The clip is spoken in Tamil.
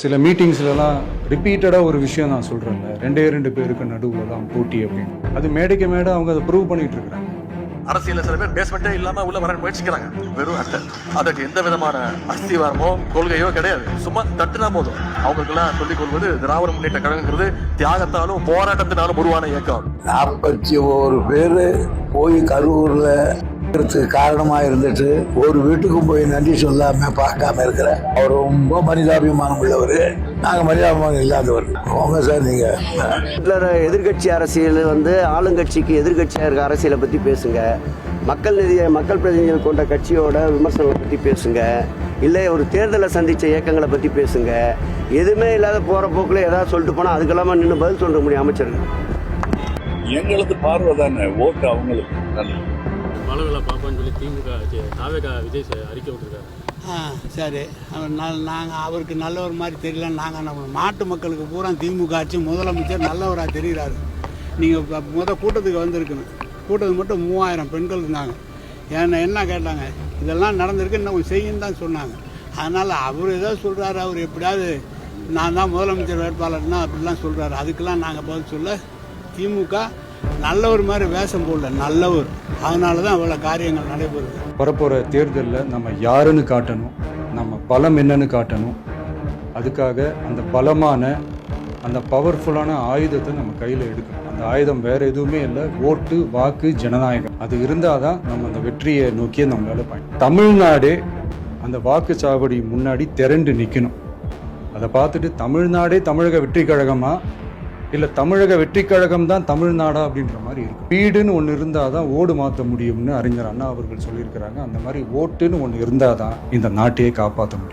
சில மீட்டிங்ஸ்லலாம் ரிப்பீட்டடாக ஒரு விஷயம் நான் சொல்கிறேன்ல ரெண்டே ரெண்டு பேருக்கு நடுவில் தான் போட்டி அப்படின்னு. அது மேடைக்கு மேடை அவங்க அதை ப்ரூவ் பண்ணிட்டு இருக்கிறாங்க அரசியல்ல சில பேர் பேஸ்மெண்ட்டே இல்லாம உள்ள வர முயற்சிக்கிறாங்க. வெறும் அதற்கு எந்த விதமான அஸ்திவாரமோ கொள்கையோ கிடையாது. சும்மா தட்டுனா போதும். அவங்களுக்கெல்லாம் சொல்லிக் கொள்வது திராவிட முன்னேற்ற கழகங்கிறது தியாகத்தாலும் போராட்டத்தினாலும் உருவான இயக்கம். நாற்பத்தி ஒரு பேர் போய் கரூரில் இருக்கிறதுக்கு காரணமா இருந்துட்டு ஒரு வீட்டுக்கும் போய் நன்றி சொல்லாம பார்க்காம இருக்கிற. அவர் ரொம்ப மனிதாபிமானம் உள்ளவர். நாங்க மனிதாபிமானம் இல்லாதவர். போங்க சார் நீங்க. ஹிட்லர் எதிர்கட்சி அரசியல் வந்து ஆளுங்கட்சிக்கு எதிர்கட்சியாக இருக்க அரசியலை பற்றி பேசுங்க. மக்கள் நிதியை மக்கள் பிரதிநிதிகள் கொண்ட கட்சியோட விமர்சனங்களை பற்றி பேசுங்க. இல்லை ஒரு தேர்தலை சந்தித்த இயக்கங்களை பற்றி பேசுங்க. எதுவுமே இல்லாத போகிற போக்கில் ஏதாவது சொல்லிட்டு போனால் அதுக்கெல்லாம நின்று பதில் சொல்ல முடியும் அமைச்சர்கள். எங்களது பார்வை தானே ஓட்டு அவங்களுக்கு. வளவில் பார்ப்போம்னு சொல்லி திமுக தாவேகா விஜய் அறிக்கை விட்டுருக்காரு. ஆ சரி. அவர் நல் நாங்கள் அவருக்கு நல்லவர் மாதிரி தெரியல. நாங்கள் நம்ம நாட்டு மக்களுக்கு பூரா திமுக ஆட்சி முதலமைச்சர் நல்லவராக தெரிகிறாரு. நீங்கள் முத கூட்டத்துக்கு வந்திருக்கணும். கூட்டத்துக்கு மட்டும் மூவாயிரம் பெண்கள் இருந்தாங்க. ஏன்னா என்ன கேட்டாங்க? இதெல்லாம் நடந்திருக்கு இன்னும் செய்யும் செய்யுன்னு தான் சொன்னாங்க. அதனால் அவர் ஏதோ சொல்கிறாரு அவர் எப்படியாவது நான் தான் முதலமைச்சர் வேட்பாளர்னா அப்படிலாம் சொல்கிறாரு அதுக்கெல்லாம் நாங்கள் பதில் சொல்ல திமுக நல்லவர் மாதிரி வேஷம் போடல நல்லவர் அதனால தான் அவ்வளோ காரியங்கள் நடைபெறுது. வரப்போகிற தேர்தலில் நம்ம யாருன்னு காட்டணும் நம்ம பலம் என்னன்னு காட்டணும். அதுக்காக அந்த பலமான அந்த பவர்ஃபுல்லான ஆயுதத்தை நம்ம கையில் எடுக்கணும். அந்த ஆயுதம் வேற எதுவுமே இல்லை ஓட்டு வாக்கு ஜனநாயகம். அது இருந்தால் தான் நம்ம அந்த வெற்றியை நோக்கி நம்மளால் பயணம். தமிழ்நாடே அந்த வாக்குச்சாவடி முன்னாடி திரண்டு நிற்கணும் அதை பார்த்துட்டு தமிழ்நாடே தமிழக வெற்றி கழகமாக இல்லை தமிழக வெற்றி கழகம் தான் தமிழ்நாடா அப்படின்ற மாதிரி இருக்கு. வீடுன்னு ஒன்று இருந்தால் தான் ஓடு மாற்ற முடியும்னு அறிஞர் அண்ணா அவர்கள் சொல்லியிருக்கிறாங்க. அந்த மாதிரி ஓட்டுன்னு ஒன்று இருந்தால் தான் இந்த நாட்டையே காப்பாற்ற முடியும்.